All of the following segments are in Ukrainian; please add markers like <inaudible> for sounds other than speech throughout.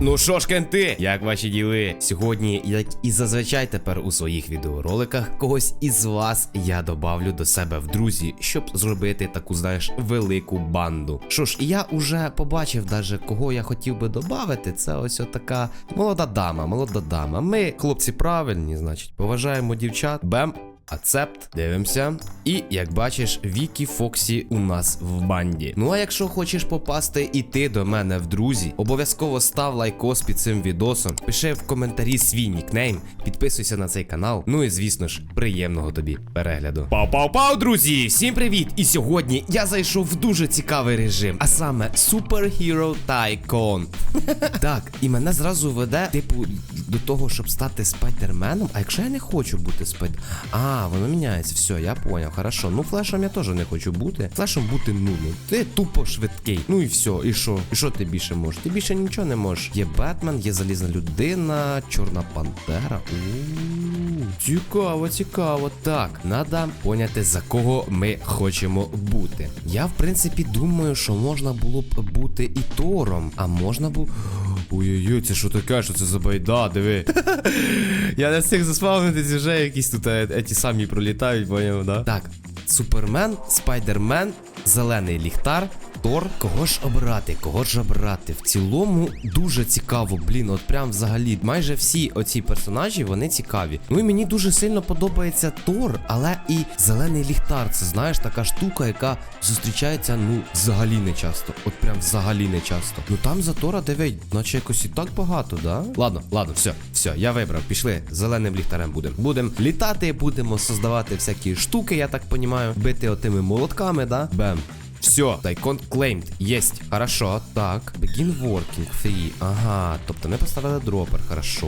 Ну що ж, кенти, як ваші діли? Сьогодні, як і зазвичай тепер у своїх відеороликах, когось із вас я добавлю до себе в друзі, щоб зробити таку, знаєш, велику банду. Що ж, я уже побачив, даже кого я хотів би додати. Це ось така молода дама, молода дама. Ми, хлопці, правильні, значить, поважаємо дівчат. Бем. Ацепт, дивимося. І як бачиш, Вікі Фоксі у нас в банді. Ну а якщо хочеш попасти і ти до мене в друзі, обов'язково став лайкос під цим відосом, пиши в коментарі свій нікнейм, підписуйся на цей канал. Ну і звісно ж, приємного тобі перегляду. Пау-пау-пау, друзі! Всім привіт! І сьогодні я зайшов в дуже цікавий режим, а саме Superhero Tycoon. <laughs> Так, і мене зразу веде, типу, до того, щоб стати спайдерменом. А якщо я не хочу бути спайдер... А, воно міняється. Все, я поняв. Хорошо. Ну, флешом я теж не хочу бути. Флешом бути ну, ну. Ти тупо швидкий. Ну і все. І що? І що ти більше можеш? Ти більше нічого не можеш. Є Бетмен, є залізна людина, чорна пантера. У, Цікаво, цікаво. Так, надо поняти, за кого ми хочемо бути. Я, в принципі, думаю, що можна було б бути і Тором, а можна було. Ой-ой-ой, це що таке? Що це за байда? Диви. <laughs> Я не встиг заспавнитись, вже якісь тут е, ті самі пролітають, поняв, да? Так, Супермен, Спайдермен, Зелений ліхтар, Тор. Кого ж обрати? Кого ж обрати? В цілому дуже цікаво, блін, от прям взагалі. Майже всі оці персонажі, вони цікаві. Ну і мені дуже сильно подобається Тор, але і Зелений ліхтар. Це знаєш така штука, яка зустрічається, ну, взагалі не часто. От прям взагалі не часто. Ну там за Тора дивить, наче якось і так багато, да? Ладно, ладно, все, все, я вибрав. Пішли. Зеленим ліхтарем будемо. Будемо літати, будемо создавати всякі штуки, я так понімаю. Бити отими молотками, да? Бем. them. Все, тайкон claimed. Єсть. Хорошо. Так. Begin working free. Ага. Тобто ми поставили дропер. Хорошо.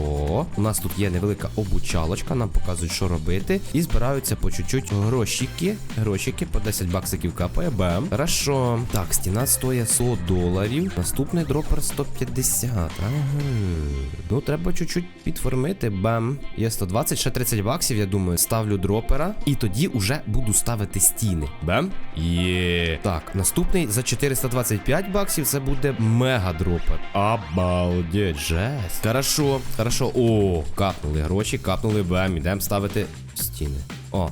У нас тут є невелика обучалочка, нам показують, що робити. І збираються по чуть-чуть грошики. Грошики по 10 баксиків капає. Бем. Хорошо. Так, стіна стоїть 100 доларів. Наступний дропер 150. Ага. Ну, треба чуть-чуть підформити. Бем. Є 120, ще 30 баксів, я думаю. Ставлю дропера. І тоді уже буду ставити стіни. Бем. Є. Так, наступний за 425 баксів це буде мега дропер. Обалдеть, жесть. Хорошо, хорошо. О, капнули гроші, капнули БМ. Ідемо ставити стіни. О.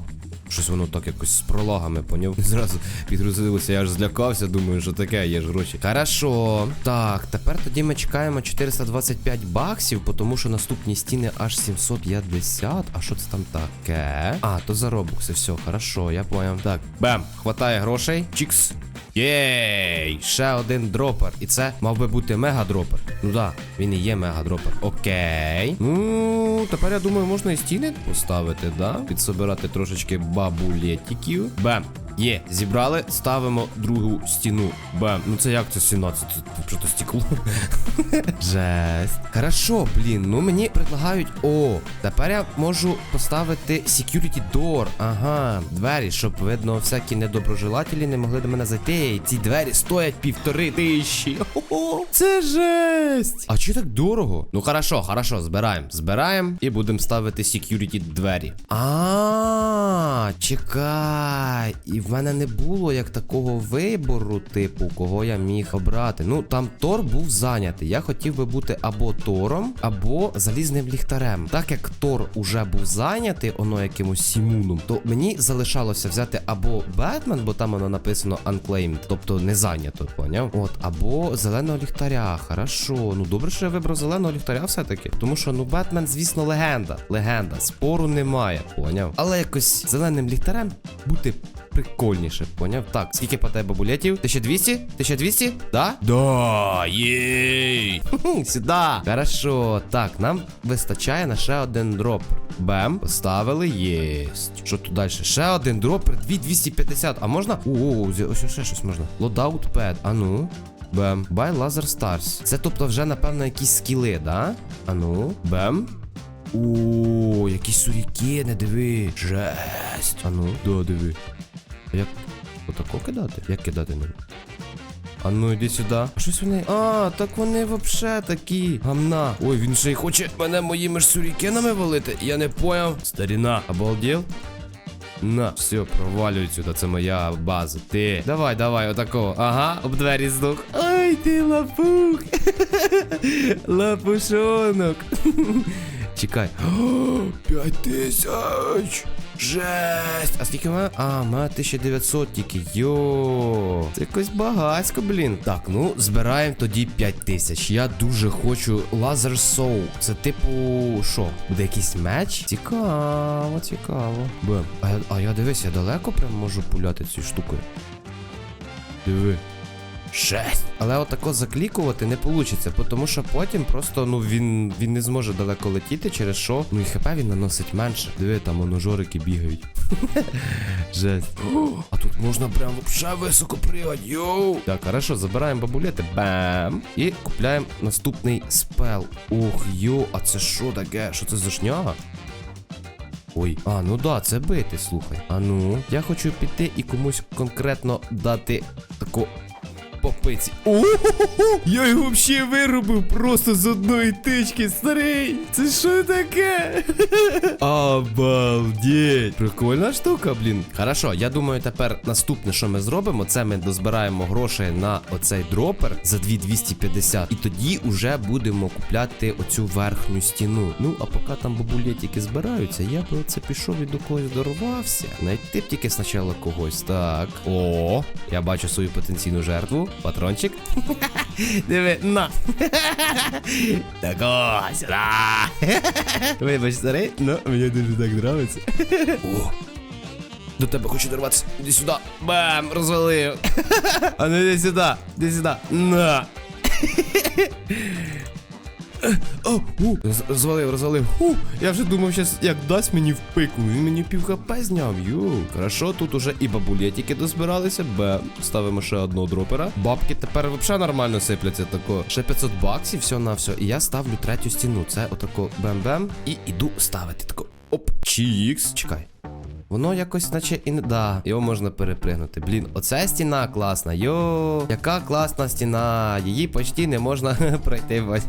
Щось воно так якось з пролагами, поняв? <laughs> Зразу підгрузилося, я аж злякався, думаю, що таке, є ж гроші. Хорошо. Так, тепер тоді ми чекаємо 425 баксів, тому що наступні стіни аж 750. А що це там таке? А, то за робокси, все, хорошо, я поняв. Так, бем, хватає грошей. Чікс. Єй! Ще один дропер. І це мав би бути мега-дропер. Ну да, він і є мега-дропер. Окей. Ну, тепер я думаю, можна і стіни поставити, да? Підсобирати трошечки бабулетіків. Бем. Є, зібрали, ставимо другу стіну. Бем. Ну це як це стіна? Це, це, це просто стекло. <laughs> Жесть. Хорошо, блін. Ну мені предлагають. О, тепер я можу поставити security door. Ага, двері, щоб видно, всякі недоброжелателі не могли до мене зайти. Ці двері стоять півтори тисячі. Хо-хо, Це жесть. А чи так дорого? Ну хорошо, хорошо, збираємо. Збираємо і будемо ставити security двері. А, чекай. І в мене не було як такого вибору, типу, кого я міг обрати. Ну, там Тор був зайнятий. Я хотів би бути або Тором, або залізним ліхтарем. Так як Тор уже був зайнятий, оно якимось Сімуном, то мені залишалося взяти або Бетмен, бо там воно написано Unclaimed, тобто не зайнято, поняв? От, або зеленого ліхтаря. Хорошо. Ну добре, що я вибрав зеленого ліхтаря все-таки. Тому що, ну, Бетмен, звісно, легенда. Легенда. Спору немає, поняв? Але якось зеленим ліхтарем бути прикольніше, поняв? Так, скільки по тебе булетів? 1200? 1200? Да? Да, єй! Сюда. Хорошо. Так, нам вистачає на ще один дропер. Бем, поставили, єсть. Що тут далі? Ще один дропер, 2250. А можна? О, ось ще щось можна. Loadout pad, а ну. Бем. Buy Laser Stars. Це тобто вже, напевно, якісь скіли, да? А ну. Бем. О, якісь сурікени, диви. Жесть. А ну, да, диви. А Як отако кидати? Як кидати не? А ну іди сюди. А щось вони. А, так вони вообще такі. Гамна. Ой, він ще й хоче мене моїми ж сурікенами валити. Я не поняв. Старіна, обалдів? На, все, провалюй сюди, це моя база. Ти. Давай, давай, отакого. Ага, об двері здух. Ай, ти лапух. <laughs> Лапушонок. <laughs> Чекай. <gasps> П'ять тисяч. Жесть! А скільки мене? А, мене 1900 тільки. Йо. Це якось багацько, блін. Так, ну збираємо тоді 5000. Я дуже хочу лазер соу. Це типу, що? Буде якийсь меч? Цікаво, цікаво. Бем. А, а я дивись, я далеко прям можу пуляти цією штукою. Диви. Шесть. Але отако заклікувати не вийде, тому що потім просто ну він він не зможе далеко летіти, через що ну і хп він наносить менше. Диви, там воно жорики бігають. <laughs> Жесть. А тут можна прям вообще високо пригати, йоу. Так, хорошо, забираємо бабулети. Бам. І купляємо наступний спел. Ох, йо, а це що таке? Що це за шняга? Ой, а, ну да, це бити, слухай. А ну, я хочу піти і комусь конкретно дати таку попиці. О, я його взагалі виробив просто з одної тички, старий. Це що таке? Обалдеть. Прикольна штука, блін. Хорошо, я думаю, тепер наступне, що ми зробимо, це ми дозбираємо грошей на оцей дропер за 2250. І тоді вже будемо купляти оцю верхню стіну. Ну, а поки там бабулетики збираються, я би оце пішов і до когось дорвався. Найти б тільки спочатку когось. Так. О, я бачу свою потенційну жертву. Патрончик. Диви, на. Так ось, на. Вибач, старий, ну мені дуже так нравиться. О. До тебе хочу дорватися. Іди сюди. Бам! Розвалив. А ну іди сюди. Іди сюди. На. О, у, роз- розвалив. Ху, я вже думав, щас як дасть мені в пику. Він мені пів хп зняв. Ю. Хорошо, тут уже і бабулетики дозбиралися. Б. Ставимо ще одного дропера. Бабки тепер взагалі нормально сипляться тако. Ще 500 баксів, все на все. І я ставлю третю стіну. Це отако бем-бем. І іду ставити тако. Оп, чікс. Чекай. Воно якось, наче і не да, його можна перепригнути. Блін, оця стіна класна. Йо, яка класна стіна. Її почти не можна <laughs> пройти. <laughs>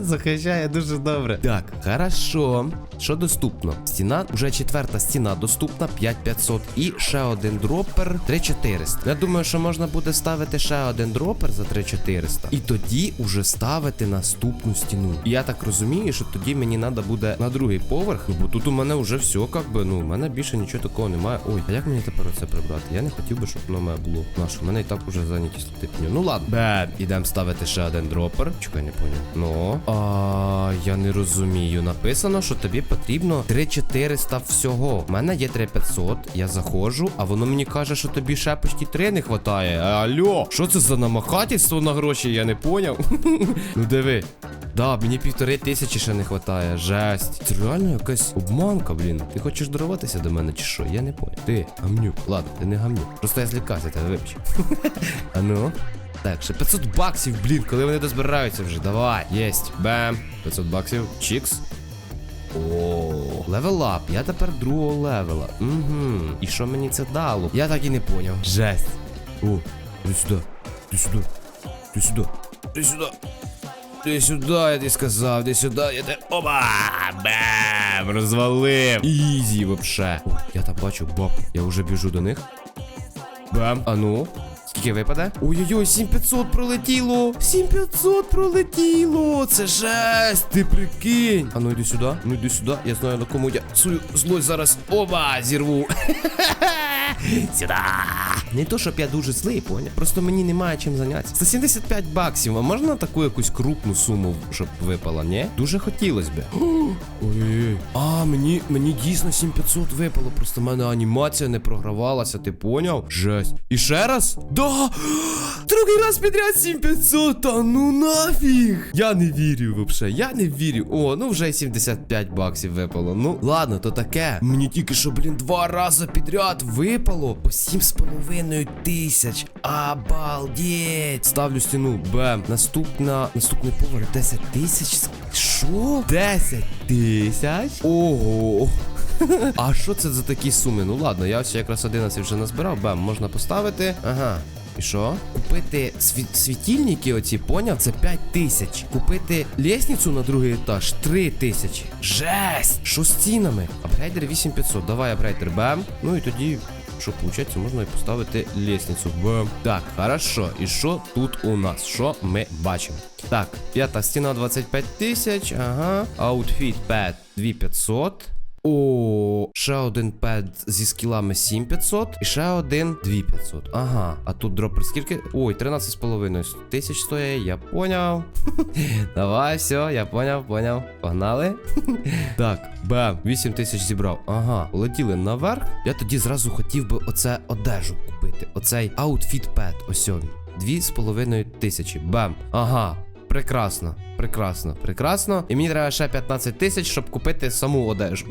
Захищає дуже добре. Так, хорошо. Що доступно? Стіна, вже четверта стіна доступна, 5500. І ще один дропер 3400. Я думаю, що можна буде ставити ще один дропер за 3400. І тоді уже ставити наступну стіну. І я так розумію, що тоді мені треба буде на другий поверх. Ну бо тут у мене вже все, як би, ну, у мене більше нічого такого немає. Ой, а як мені тепер оце прибрати? Я не хотів би, щоб воно мене було. Наше, у мене і так уже зайняті слотипні. Ну ладно. Бем, ідемо ставити ще один дропер. Чекай, не поняв. Ну. А я не розумію. Написано, що тобі потрібно 3400 всього. У мене є 3500, я заходжу, а воно мені каже, що тобі ще почти 3 не хватає. Алло, що це за намахательство на гроші? Я не поняв. <laughs> ну диви. Да, мені півтори тисячі ще не хватає. Жесть. Це реально якась обманка, блін. Ти хочеш даруватися до мене чи що? Я не понял. Ти, гамнюк. Ладно, ти не гамнюк. Просто я злякався тебе, вибач. <laughs> а ну. Так, ще 500 баксів, блін, коли вони дозбираються вже. Давай. Єсть. Бем. 500 баксів. Чікс. О, левел ап. Я тепер другого левела. Угу. І що мені це дало? Я так і не поняв. Жесть. О, іди сюди. Іди сюди. Іди сюди. Іди сюди. Іди сюди, я тобі сказав, ти сюди, я ти. Опа! Бем! Розвалив! Ізі вообще. О, я там бачу боб. Я вже біжу до них. Бем. А ну. Скільки випаде? Ой-ой-ой, 7500 пролетіло! 7500 пролетіло! Це жесть! Ти прикинь! А ну йди сюди, ну йди сюди. Я знаю на кому я свою злость зараз. Оба! Зірву! <laughs> Сюди! Не то, щоб я дуже злий, поняв. Просто мені немає чим зайнятися. 175 баксів, а можна таку якусь крупну суму, щоб випала, ні? Дуже хотілося б. <gasps> Ой-ой-ой. А, мені, мені дійсно 7500 випало, просто в мене анімація не програвалася, ти поняв? Жесть. І ще раз? Да! Другий раз підряд 7500, та ну нафіг! Я не вірю вообще, я не вірю. О, ну вже 75 баксів випало. Ну, ладно, то таке. Мені тільки що, блін, два рази підряд випало по 7,5 тисяч. Обалдеть! Ставлю стіну. Бем. Наступна, наступний поверх 10 тисяч. Що? 10 тисяч? Ого. <laughs> А що це за такі суми? Ну ладно, я ось якраз 11 вже назбирав. Бем, можна поставити. Ага. І що? Купити сві- світильники оці, поняв? Це 5 тисяч. Купити лестницю на другий етаж 3 тисячі. Жесть! Що з цінами? Апгрейдер 8500. Давай апгрейдер бем. Ну і тоді що виходить, можна і поставити лестницю. Бам. Так, хорошо. І що тут у нас? Що ми бачимо? Так, п'ята стіна 25 тисяч. Ага. Outfit pad 2500. О, ще один пед зі скілами 7500 і ще один 2500. Ага. А тут дропер скільки? Ой, 13,5 тисяч стоїть, я поняв. <laughs> Давай, все, я поняв, поняв. Погнали. <laughs> так, бам, 8 тисяч зібрав. Ага, полетіли наверх. Я тоді зразу хотів би оце одежу купити. Оцей outfit pad. Ось він. Дві з половиною тисячі. Бам. Ага. Прекрасно, прекрасно, прекрасно. І мені треба ще 15 тисяч, щоб купити саму одежу.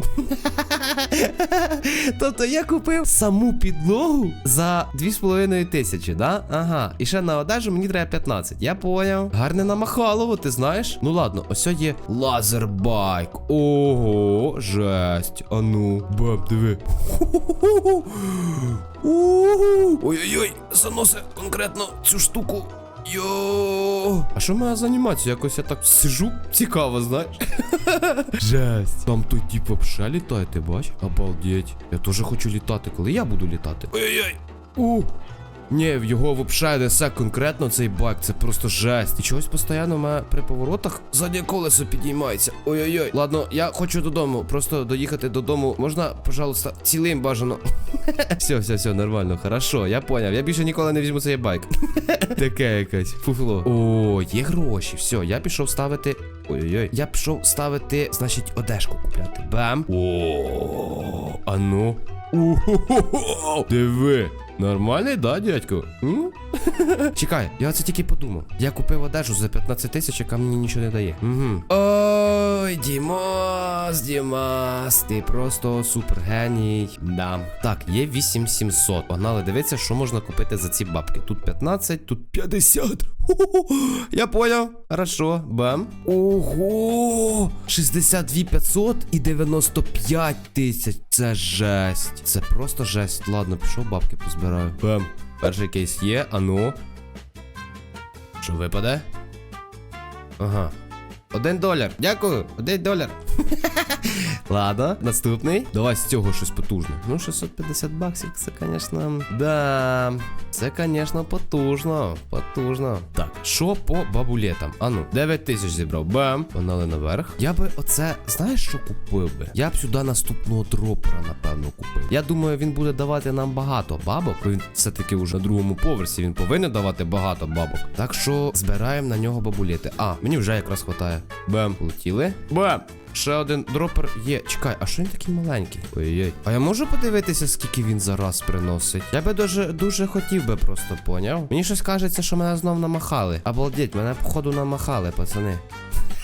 <laughs> тобто я купив саму підлогу за 2,5 тисячі, да? Ага. І ще на одежу мені треба 15. Я поняв. Гарне намахалово, ти знаєш? Ну ладно, ось є лазербайк. Ого, жесть. А ну, баб, диви. <laughs> Ой-ой-ой, заноси конкретно цю штуку. Йо. А що моя за анімація? Якось я так сижу. Цікаво, знаєш. <laughs> Жесть. Там той тип вообще літає, ти бач? Обалдеть. Я теж хочу літати, коли я буду літати. Ой-ой-ой. У. Ні, в його вообще несе конкретно цей байк, це просто жесть. І чогось постійно мене при поворотах заднє колесо підіймається. Ой-ой-ой. Ладно, я хочу додому. Просто доїхати додому. Можна, пожалуйста, цілим бажано. все, все, все, нормально, хорошо, я поняв. Я більше ніколи не візьму цей байк. <laughs> Таке якесь. Фуфло. О, є гроші. Все, я пішов ставити. Ой-ой-ой. Я пішов ставити, значить, одежку купляти. Бам. О, а ну. О-хо-хо-хо. Диви. Нормальний, да, дядько? М? <laughs> Чекай, я це тільки подумав. Я купив одежу за 15 тисяч, яка мені нічого не дає. Угу. Ой, Дімас, Дімас, ти просто супергеній. Да. Так, є 8700. Погнали, дивіться, що можна купити за ці бабки. Тут 15, тут 50. Ху-ху-ху. Я поняв. Хорошо, бам. Ого! 62 500 і 95 тисяч. Це жесть. Це просто жесть. Ладно, пішов бабки позбираю. Бам. Перший кейс є, а ну. Що випаде? Ага. Один доляр. Дякую. Один доляр. <laughs> Ладно, наступний. Давай з цього щось потужне. Ну, 650 баксів, це, звісно. Да. Це, звісно, потужно. Потужно. Так, що по бабулетам? Ану, 9 тисяч зібрав. Бам. Погнали наверх. Я би оце, знаєш, що купив би? Я б сюди наступного дропера, напевно, купив. Я думаю, він буде давати нам багато бабок. Він все-таки вже на другому поверсі. Він повинен давати багато бабок. Так що збираємо на нього бабулети. А, мені вже якраз хватає. Бам. Полетіли. Бам. Ще один дропер є. Чекай, а що він такий маленький? Ой-ой. А я можу подивитися, скільки він зараз приносить? Я би дуже дуже хотів би просто поняв. Мені щось кажеться, що мене знов намахали. Обалдеть, мене походу намахали, пацани.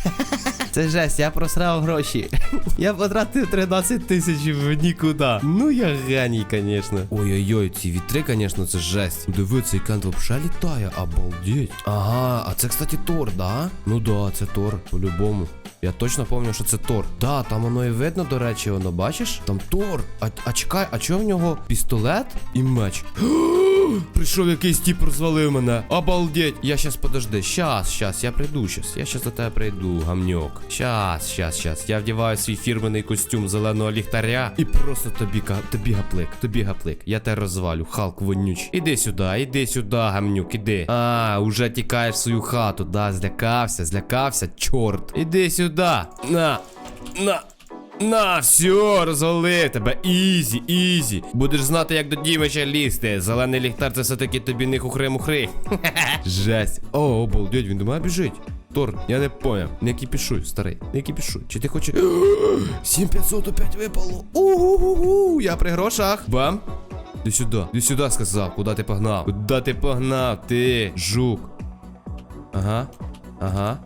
<laughs> Це жесть, я просрав гроші. <laughs> Я потратив 13 тисяч в нікуди. Ну я геній, звісно. Ой-ой-ой, ці вітри, звісно, це жесть. Диви, цей кент вообще літає, обалдеть. Ага, а це, кстати, Тор, да? Ну да, це Тор, по-любому. Я точно пам'ятаю, що це Тор. Да, там воно і видно, до речі, воно бачиш? Там Тор. А, а чекай, а чого в нього пістолет і меч? <gasps> Прийшов якийсь тіп розвалив мене. Обалдеть. Я щас подожди. Щас, щас, я прийду щас. Я щас до тебе прийду, гамньок. Щас, щас, щас. Я вдіваю свій фірменний костюм зеленого ліхтаря. І просто тобі тобі гаплик, тобі гаплик. Я тебе розвалю, Халк вонюч. Іди сюди, іди сюди, гамнюк, іди. А, уже тікаєш в свою хату, да, злякався, злякався, чорт. Іди сюди. На, на. На, все, розвалив тебе. Ізі, ізі. Будеш знати, як до Дімича лізти. Зелений ліхтар це все-таки тобі не хухри-мухри. <laughs> Жесть. О, обалдеть, він до мене біжить. Тор, я не поняв. Не кипішуй, старий. Не кипішуй. Чи ти хочеш. <gasps> 7500 опять випало. Угу, я при грошах. Бам. Іди сюди, іди сюди, сказав. Куди ти погнав? Куди ти погнав? Ти, жук. Ага. Ага.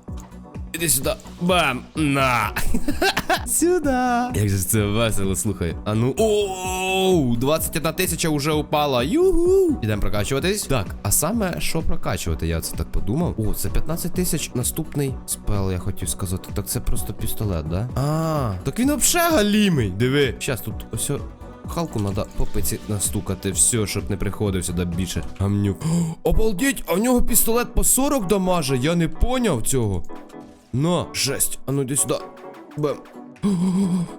Іди сюди. Бам! На! <laughs> Сюда. Як же це весело, слухай. А ну. Оу, 21 тисяча вже упала. Югу. Ідемо прокачуватись. Так, а саме що прокачувати? Я це так подумав. О, це 15 тисяч наступний спел, я хотів сказати. Так це просто пістолет, да? А, так він взагалі галімий. Диви. Щас тут ось. Халку треба по пиці настукати, все, щоб не приходив сюди більше. Гамнюк. <gasps> О, обалдеть, а в нього пістолет по 40 дамаже, я не поняв цього. На, жесть. А ну йди сюди. Бем.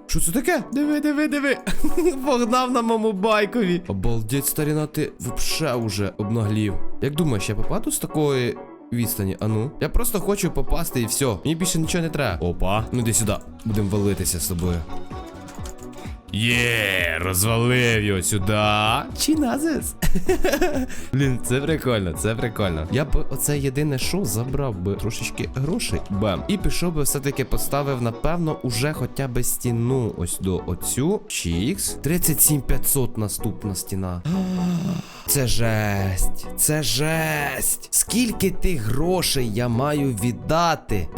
Що <gasps> це таке? Диви, диви, диви. <laughs> Погнав на моєму байкові. Обалдеть, старіна, ти вообще уже обнаглів. Як думаєш, я попаду з такої відстані? Ану. Я просто хочу попасти і все. Мені більше нічого не треба. Опа. Ну йди сюди. Будемо валитися з тобою. Є, розвалив його сюди. Чи назис? <laughs> Блін, це прикольно, це прикольно. Я б оце єдине шоу забрав би трошечки грошей. Бем. І пішов би все-таки поставив, напевно, уже хоча б стіну ось до оцю. Чікс. 37500 наступна стіна. <gasps> Це жесть. Це жесть. Скільки тих грошей я маю віддати?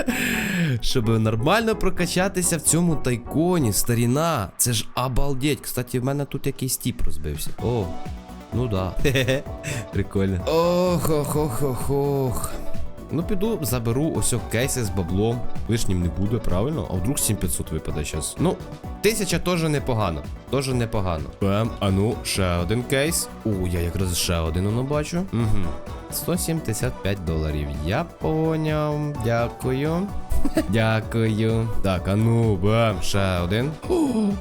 <laughs> Щоб нормально прокачатися в цьому тайконі, старіна. Це ж обалдеть. Кстати, в мене тут якийсь тіп розбився. О, ну да. Хе-хе. <laughs> Прикольно. Ох, ох, ох, ох, ох. Ну, піду, заберу ось кейси з баблом. Лишнім не буде, правильно? А вдруг 7500 випаде зараз. Ну, тисяча теж непогано. Теж непогано. Бем, а ну, ще один кейс. О, я якраз ще один воно бачу. Угу. 175 доларів. Я поняв. Дякую. Дякую. Так, а ну, бем, ще один.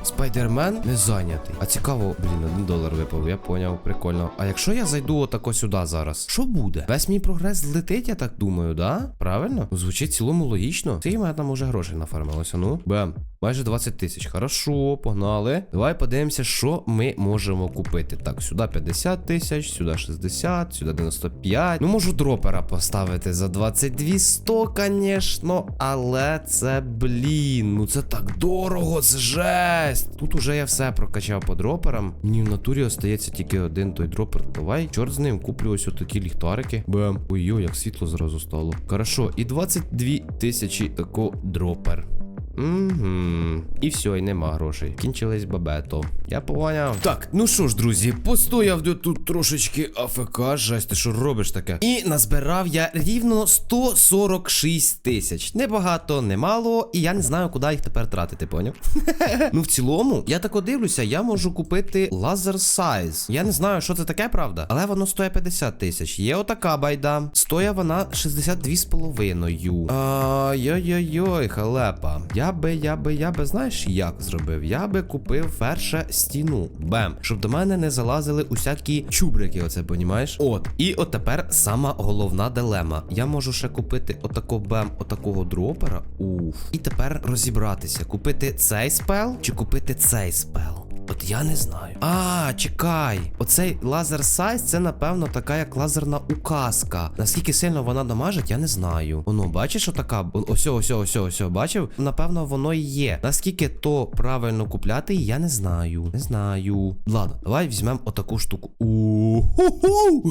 Спайдермен не зайнятий. А цікаво, блін, один долар випав, я поняв, прикольно. А якщо я зайду отако сюди зараз, що буде? Весь мій прогрес злетить, я так думаю, да? Правильно? Звучить цілому логічно. Цей мене там уже грошей нафармилося, ну? Бем. Майже 20 тисяч. Хорошо, погнали. Давай подивимося, що ми можемо купити. Так, сюди 50 тисяч, сюди 60, сюди 95. Ну, можу дропера поставити за 22 100, звісно. Але це, блін, ну це так дорого, це жесть. Тут уже я все прокачав по дроперам. Мені в натурі остається тільки один той дропер. Давай, чорт з ним, куплю ось отакі ліхтарики. Бем. Ой-ой, як світло зразу стало. Хорошо, і 22 тисячі тако дропер. Угу. І все, і нема грошей. Кінчились бабето. Я поняв. Так, ну що ж, друзі, постояв тут трошечки АФК. Жесть, ти що робиш таке? І назбирав я рівно 146 тисяч. Небагато, немало, і я не знаю, куди їх тепер тратити, поняв? <laughs> ну, в цілому, я так дивлюся, я можу купити лазер Size. Я не знаю, що це таке, правда, але воно стоїть 50 тисяч. Є отака байда. Стоя вона 62 з половиною. Ай-яй-яй, халепа. Я би, я би, я би, знаєш, як зробив? Я би купив перше стіну. Бем. Щоб до мене не залазили усякі чубрики, оце понімаєш? От. І от тепер сама головна дилема. Я можу ще купити отако бем, отакого дропера. Уф. І тепер розібратися, купити цей спел чи купити цей спел. От я не знаю. А, чекай. Оцей лазер сайз це, напевно, така як лазерна указка. Наскільки сильно вона дамажить, я не знаю. Воно, бачиш, отака. Ось, ось, ось, ось, бачив? Напевно, воно і є. Наскільки то правильно купляти, я не знаю. Не знаю. Ладно, давай візьмемо отаку штуку. О-хо-хо!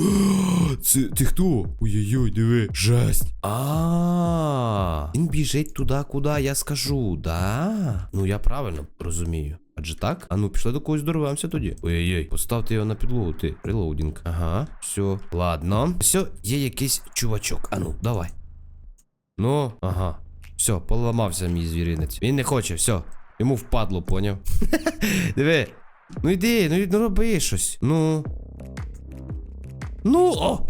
Це ти хто? Ой-ой-ой, диви. Жесть. А, він біжить туди, куди я скажу, да? Ну я правильно розумію. Адже так? А ну, пішли до когось дорвемося тоді. Ой-ой-ой, поставте його на підлогу, ти. Релоудінг. Ага, все. Ладно. Все, є якийсь чувачок. А ну, давай. Ну, ага. Все, поламався мій звіринець. Він не хоче, все. Йому впадло, поняв. <laughs> Диви. Ну йди, ну, ну роби щось. Ну. Ну, о!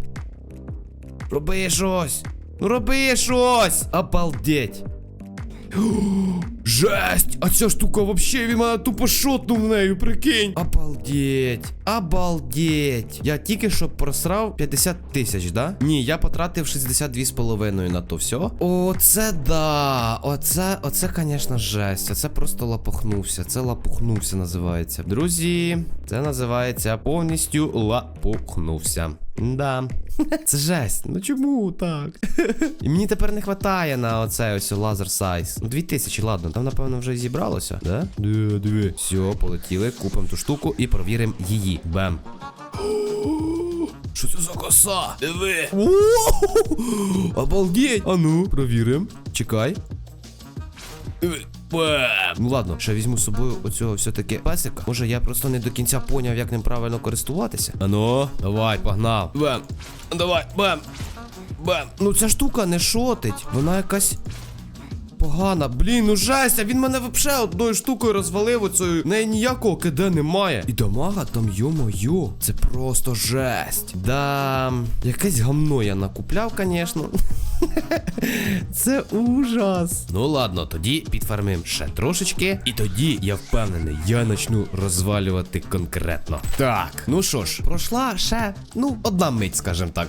Роби щось! Ну роби щось! Обалдеть! <gasps> Жесть! А ця штука вообще він мене тупо шотнув нею, прикинь. Обалдеть. Обалдеть. Я тільки що просрав 50 тисяч, да? Ні, я потратив 62 з половиною на то все. Оце да. Оце, оце, звісно, жесть. Оце просто лапохнувся. Це лапухнувся називається. Друзі, це називається повністю лапухнувся. Да. Це жесть. Ну чому так? І мені тепер не вистачає на оцей ось лазер сайз. Ну, 2000, ладно, там, напевно, вже зібралося, да? Диви, диви. Все, полетіли, купимо ту штуку і провіримо її. Бем. Що це за коса? Диви. Обалдеть. А ну, провіримо. Чекай. Диви. Бем. Ну ладно, ще візьму з собою оцього все-таки песика. Може я просто не до кінця поняв, як ним правильно користуватися. Ану, давай, погнав. Бем. Давай, бем. Бем. Ну ця штука не шотить. Вона якась. Погана, блін, ну жесть, а він мене вообще одною штукою розвалив оцею. Неї ніякого КД немає. І дамага там, йо-моє, це просто жесть. Да, якесь гамно я накупляв, звісно. <laughs> Це ужас. Ну ладно, тоді підфармим ще трошечки. І тоді я впевнений, я почну розвалювати конкретно. Так, ну що ж, пройшла ще, ну, одна мить, скажімо так.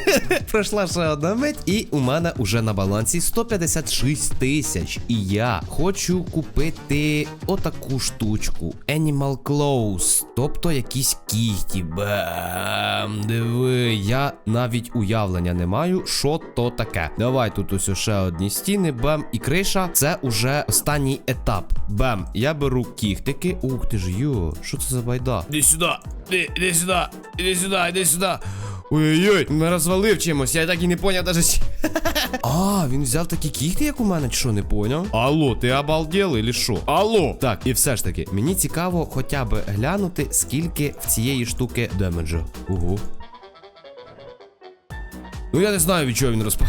<laughs> Пройшла ще одна мить, і у мене уже на балансі 156 тисяч. І я хочу купити отаку штучку. Animal Clothes, тобто якісь кігті. Бем, диви, я навіть уявлення не маю, що то таке. Давай тут ось ще одні стіни, бем, і криша. Це уже останній етап. Бем, я беру кіхтики. Ух ти ж, йо, що це за байда? Іди сюди, іди, іди сюди, іди сюди, іди сюди. Ой-ой-ой, мене розвалив чимось, я так і не поняв щ- <laughs> А, він взяв такі кіхти, як у мене, чи що, не поняв? Алло, ти обалдел или що? Алло! Так, і все ж таки, мені цікаво хоча б глянути, скільки в цієї штуки демеджу. Ого. Ну я не знаю, від чого він розпав.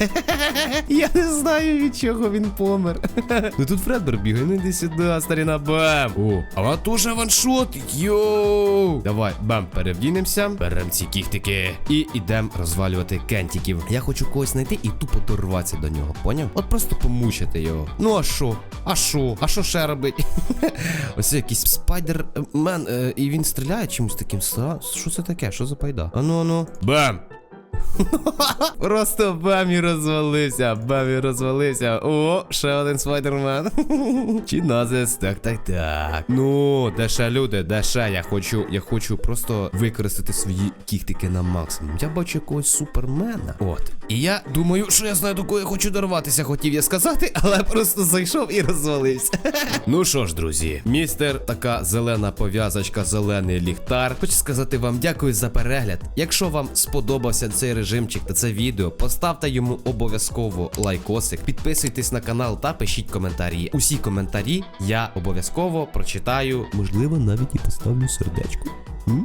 <laughs> Я не знаю, від чого він помер. <laughs> Ну тут Фредбер бігає, ну йди сюди, старіна бем. О, а вона теж ваншотить. Йоу. Давай, бем, перевдінемося, берем ці кіхтики і ідем розвалювати кентиків. Я хочу когось знайти і тупо дорватися до нього, поняв? От просто помучити його. Ну а що? А що? А що ще робить? <laughs> Ось якийсь спайдермен, е, і він стріляє чимось таким. Що це таке? Що за пайда? Ану, ану. Бем! <laughs> Просто Бамі розвалився, Бамі розвалився. О, ще один спайдермен. <laughs> Чи назис? Так, так, так. Ну, де люди, де? Я хочу, я хочу просто використати свої кіхтики на максимум. Я бачу якогось супермена. От. І я думаю, що я знаю, до кого я хочу дорватися, хотів я сказати, але просто зайшов і розвалився. <laughs> ну що ж, друзі, містер, така зелена пов'язочка, зелений ліхтар. Хочу сказати вам дякую за перегляд. Якщо вам сподобався цей режимчик та це відео, поставте йому обов'язково лайкосик, підписуйтесь на канал та пишіть коментарі. Усі коментарі я обов'язково прочитаю. Можливо, навіть і поставлю сердечко.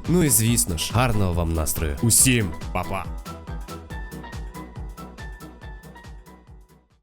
Ну і звісно ж, гарного вам настрою. Усім па-па!